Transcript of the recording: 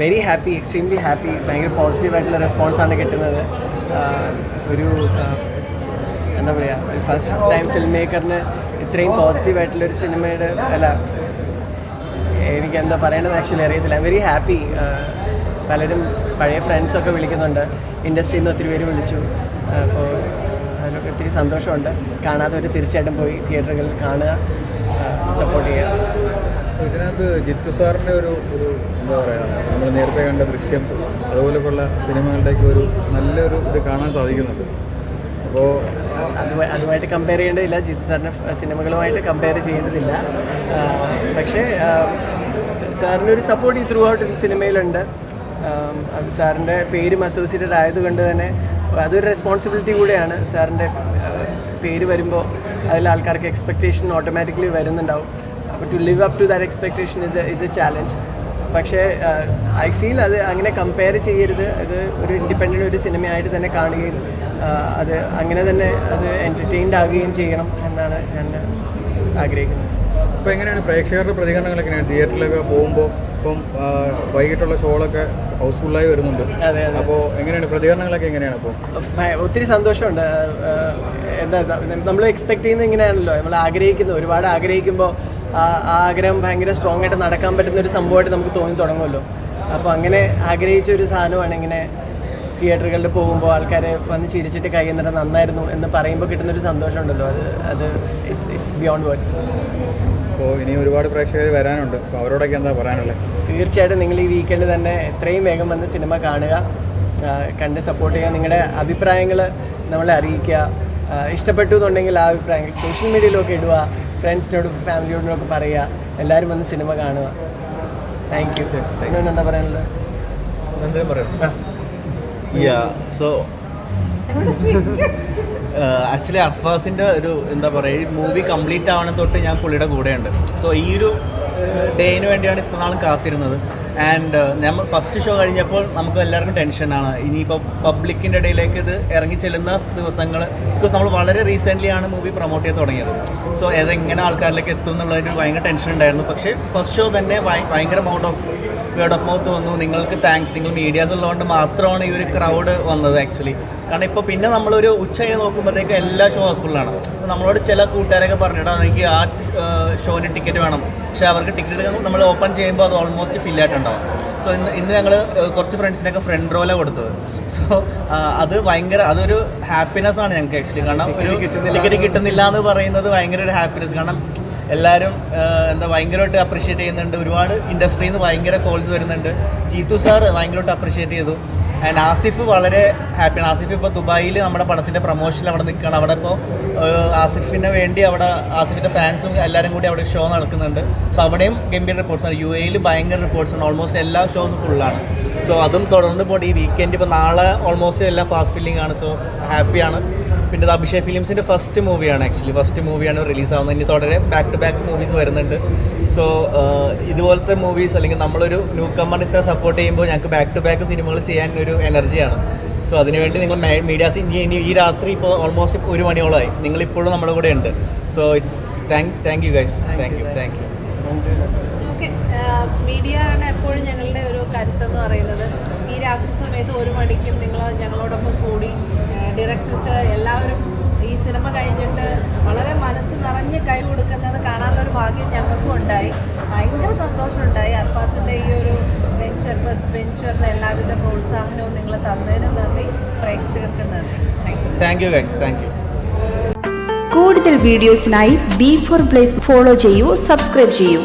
Very happy extremely happy ഭയങ്കര positive ആയിട്ടുള്ള റെസ്പോൺസാണ് കിട്ടുന്നത്. ഒരു എന്താ പറയുക ഒരു ഫസ്റ്റ് ടൈം ഫിലിം മേക്കറിന് ഇത്രയും പോസിറ്റീവ് ആയിട്ടുള്ള ഒരു സിനിമയുടെ അല്ല എനിക്ക് എന്താ പറയേണ്ടത് ആക്ച്വലി അറിയത്തില്ല. വെരി ഹാപ്പി പലരും പഴയ ഫ്രണ്ട്സൊക്കെ വിളിക്കുന്നുണ്ട്. ഇൻഡസ്ട്രിയിൽ നിന്ന് ഒത്തിരി പേര് വിളിച്ചു. അപ്പോൾ അതിലൊക്കെ ഒത്തിരി സന്തോഷമുണ്ട്. കാണാത്തവർ തീർച്ചയായിട്ടും പോയി തിയേറ്ററുകളിൽ കാണുക സപ്പോർട്ട് ചെയ്യുക. ഇതിനകത്ത് ജിത്തു സാറിന്റെ ഒരു ഒരു എന്താ പറയുക നമ്മൾ നേരത്തെ കണ്ട ദൃശ്യം അതുപോലെയുള്ള സിനിമകളുടെയൊക്കെ ഒരു നല്ലൊരു ഇത് കാണാൻ സാധിക്കുന്നുണ്ട്. അപ്പോൾ അതുമായിട്ട് കമ്പയർ ചെയ്യേണ്ടതില്ല. ജിത്തു സാറിന്റെ സിനിമകളുമായിട്ട് കമ്പയർ ചെയ്യേണ്ടതില്ല. പക്ഷേ സാറിന്റെ ഒരു സപ്പോർട്ട് ഈ ത്രൂ ഔട്ട് ഈ സിനിമയിലുണ്ട്. സാറിന്റെ പേരും അസോസിയേറ്റഡ് ആയതുകൊണ്ട് തന്നെ അതൊരു റെസ്പോൺസിബിലിറ്റി കൂടെയാണ് സാറിന്റെ പേര് വരുമ്പോൾ അതിൽ ആൾക്കാർക്ക് എക്സ്പെക്റ്റേഷൻ ഓട്ടോമാറ്റിക്കലി വരുന്നുണ്ടാവും. അപ്പോൾ to live up to that expectation is is a challenge പക്ഷേ ഐ ഫീൽ അത് അങ്ങനെ കമ്പയർ ചെയ്യരുത്. അത് ഒരു ഇൻഡിപെൻഡന്റ് ഒരു സിനിമയായിട്ട് തന്നെ കാണുകയും അത് അങ്ങനെ തന്നെ അത് എന്റർടൈൻഡ് ആകുകയും ചെയ്യണം എന്നാണ് ഞാൻ ആഗ്രഹിക്കുന്നത്. അപ്പോൾ എങ്ങനെയാണ് പ്രേക്ഷകരുടെ പ്രതികരണങ്ങൾ എങ്ങനെയാണ്? തിയേറ്ററിലൊക്കെ പോകുമ്പോൾ ഇപ്പം വൈകിട്ടുള്ള ഷോകളൊക്കെ ഹൗസ്ഫുള്ളായി വരുന്നുണ്ട്. അതെ അതെ. അപ്പോൾ എങ്ങനെയാണ്? പ്രതികരണങ്ങളൊക്കെ എങ്ങനെയാണ് അപ്പോൾ ഒത്തിരി സന്തോഷമുണ്ട്. എന്താ നമ്മൾ എക്സ്പെക്ട് ചെയ്യുന്നത് ഇങ്ങനെയാണല്ലോ. നമ്മൾ ആഗ്രഹിക്കുന്നു. ഒരുപാട് ആഗ്രഹിക്കുമ്പോൾ ആഗ്രഹം ഭയങ്കര സ്ട്രോങ് ആയിട്ട് നടക്കാൻ പറ്റുന്ന ഒരു സംഭവമായിട്ട് നമുക്ക് തോന്നി തുടങ്ങുമല്ലോ. അപ്പോൾ അങ്ങനെ ആഗ്രഹിച്ച ഒരു സാധനമാണ് ഇങ്ങനെ തിയേറ്ററുകളിൽ പോകുമ്പോൾ ആൾക്കാരെ വന്ന് ചിരിച്ചിട്ട് കൈ എന്നിട്ട് നന്നായിരുന്നു എന്ന് പറയുമ്പോൾ കിട്ടുന്ന ഒരു സന്തോഷം ഉണ്ടല്ലോ. അത് അത് ഇറ്റ്സ് ഇറ്റ്സ് ബിയോണ്ട് വേർഡ്സ് അപ്പോൾ ഇനി ഒരുപാട് പ്രേക്ഷകർ വരാനുണ്ട്. അപ്പോൾ അവരോടൊക്കെ എന്താ പറയാനുള്ളത് തീർച്ചയായിട്ടും നിങ്ങൾ ഈ വീക്കെൻഡ് തന്നെ എത്രയും വേഗം വന്ന് സിനിമ കാണുക കണ്ട് സപ്പോർട്ട് ചെയ്യുക നിങ്ങളുടെ അഭിപ്രായങ്ങൾ നമ്മളെ അറിയിക്കുക ഇഷ്ടപ്പെട്ടു എന്നുണ്ടെങ്കിൽ ആ അഭിപ്രായങ്ങൾ സോഷ്യൽ മീഡിയയിലൊക്കെ ഇടുക ഫ്രണ്ട്സിനോടും ഫാമിലിയോടും ഒക്കെ പറയുക എല്ലാവരും വന്ന് സിനിമ കാണുക. താങ്ക് യു അതിനോട് എന്താ പറയാനുള്ളത്? സോ ആക്ച്വലി അർഫാസിന്റെ ഒരു എന്താ പറയുക ഈ മൂവി കംപ്ലീറ്റ് ആവണം തൊട്ട് ഞാൻ പുള്ളിയുടെ കൂടെയുണ്ട്. സോ ഈ ഒരു ഡേയിന് വേണ്ടിയാണ് ഇത്ര നാളും കാത്തിരുന്നത്. ആൻഡ് നമ്മൾ ഫസ്റ്റ് ഷോ കഴിഞ്ഞപ്പോൾ നമുക്ക് എല്ലാവർക്കും ടെൻഷനാണ് ഇനിയിപ്പോൾ പബ്ലിക്കിന്റെ ഇടയിലേക്ക് ഇത് ഇറങ്ങി ചെല്ലുന്ന ദിവസങ്ങൾ ബിക്കോസ് നമ്മൾ വളരെ റീസെന്റ്ലി ആണ് മൂവി പ്രൊമോട്ട് ചെയ്ത് തുടങ്ങിയത്. സോ അതെങ്ങനെ ആൾക്കാരിലേക്ക് എത്തും എന്നുള്ളതിന് ഭയങ്കര ടെൻഷൻ ഉണ്ടായിരുന്നു. പക്ഷേ ഫസ്റ്റ് ഷോ തന്നെ ഭയ- ഭയങ്കര amount of word of mouth വന്നു. നിങ്ങൾക്ക് താങ്ക്സ് നിങ്ങൾ മീഡിയാസ് ഉള്ളതുകൊണ്ട് മാത്രമാണ് ഈ ഒരു ക്രൗഡ് വന്നത് ആക്ച്വലി കാരണം ഇപ്പോൾ പിന്നെ നമ്മളൊരു ഉച്ച കഴിഞ്ഞ് നോക്കുമ്പോഴത്തേക്ക് എല്ലാ ഷോ ഹൗസ്ഫുള്ളാണ് ആണ്. നമ്മളോട് ചില കൂട്ടുകാരൊക്കെ പറഞ്ഞിട്ടാ എനിക്ക് ആ ഷോന് ടിക്കറ്റ് വേണം. പക്ഷെ അവർക്ക് ടിക്കറ്റ് നമ്മൾ ഓപ്പൺ ചെയ്യുമ്പോൾ അത് ഓൾമോസ്റ്റ് ഫില്ലായിട്ടുണ്ടാവും സോ ഇന്ന് ഇന്ന് ഞങ്ങൾ കുറച്ച് ഫ്രണ്ട്സിനൊക്കെ ഫ്രണ്ട് റോല കൊടുത്തത്. സോ അത് ഭയങ്കര അതൊരു ഹാപ്പിനെസ് ആണ് ഞങ്ങൾക്ക് ആക്ച്വലി കാരണം ഒരു ടിക്കറ്റ് കിട്ടുന്നില്ല എന്ന് പറയുന്നത് ഭയങ്കര ഒരു ഹാപ്പിനെസ് കാരണം എല്ലാവരും എന്താ ഭയങ്കരമായിട്ട് അപ്രീഷിയേറ്റ് ചെയ്യുന്നുണ്ട്. ഒരുപാട് ഇൻഡസ്ട്രിയിൽ നിന്ന് ഭയങ്കര കോൾസ് വരുന്നുണ്ട്. ജീത്തു സാർ ഭയങ്കരമായിട്ട് അപ്രീഷിയേറ്റ് ചെയ്തു. ആൻഡ് ആസിഫ് വളരെ ഹാപ്പിയാണ് ആസിഫ് ഇപ്പോൾ ദുബായിൽ നമ്മുടെ പടത്തിന്റെ പ്രൊമോഷനിൽ അവിടെ നിൽക്കുകയാണ് അവിടെ ഇപ്പോൾ ആസിഫിന് വേണ്ടി അവിടെ ആസിഫിന്റെ ഫാൻസും എല്ലാവരും കൂടി അവിടെ ഷോ നടക്കുന്നുണ്ട്. സോ അവിടെയും ഗംഭീര റിപ്പോർട്ട്സ് ആണ്. യു എയിൽ ഭയങ്കര റിപ്പോർട്ട്സ് ആണ്. ഓൾമോസ്റ്റ് എല്ലാ ഷോസും ഫുള്ളാണ് സോ അതും തുടർന്ന് പോട്ടെ ഈ വീക്കെൻഡ് ഇപ്പോൾ നാളെ ഓൾമോസ്റ്റ് എല്ലാം ഫാസ്റ്റ് ഫില്ലിംഗ് ആണ്. സോ ഹാപ്പിയാണ് പിന്നെ ഇത് അഭിഷേക് ഫിലിംസിന്റെ ഫസ്റ്റ് മൂവിയാണ് ആക്ച്വലി ഫസ്റ്റ് മൂവിയാണ് റിലീസ് ആവുന്നത്. ഇനി തുടരെ ബാക്ക് ടു ബാക്ക് മൂവീസ് വരുന്നുണ്ട്. സോ ഇതുപോലത്തെ മൂവീസ് അല്ലെങ്കിൽ നമ്മളൊരു ന്യൂ കമ്മർ ഇത്ര സപ്പോർട്ട് ചെയ്യുമ്പോൾ ഞങ്ങൾക്ക് ബാക്ക് ടു ബാക്ക് സിനിമകൾ ചെയ്യാൻ ഒരു എനർജിയാണ് സോ അതിനുവേണ്ടി നിങ്ങൾ മീഡിയാസ് ഇനി ഇനി ഈ രാത്രി ഇപ്പോൾ ഓൾമോസ്റ്റ് ഒരു മണിയോളമായി. നിങ്ങളിപ്പോഴും നമ്മുടെ കൂടെ ഉണ്ട്. So it's thank thank you guys thank you thank you media ആണ് എപ്പോഴും ഞങ്ങളുടെ ഒരു കരുത്തെന്ന് പറയുന്നത്. ഈ രാത്രി സമയത്ത് ഒരു മണിക്കും നിങ്ങൾ ഞങ്ങളോടൊപ്പം ഡയറക്ടർക്ക് എല്ലാവരും ഈ സിനിമ കഴിഞ്ഞിട്ട് വളരെ മനസ്സ് നിറഞ്ഞ് കൈ കൊടുക്കുന്നത് കാണാനുള്ളൊരു ഭാഗ്യം ഞങ്ങൾക്കും ഉണ്ടായി. ഭയങ്കര സന്തോഷമുണ്ടായി അർഫാസിന്റെ ഈ ഒരു വെഞ്ചർ ഫസ്റ്റ് വെഞ്ചറിന് എല്ലാവിധ പ്രോത്സാഹനവും നിങ്ങൾ തന്നതിന് നന്ദി. പ്രേക്ഷകർക്ക് നന്ദി. Thank you thank you guys thank you കൂടുതൽ വീഡിയോസിനായി ബി ഫോർ പ്ലേസ് ഫോളോ ചെയ്യൂ സബ്സ്ക്രൈബ് ചെയ്യൂ.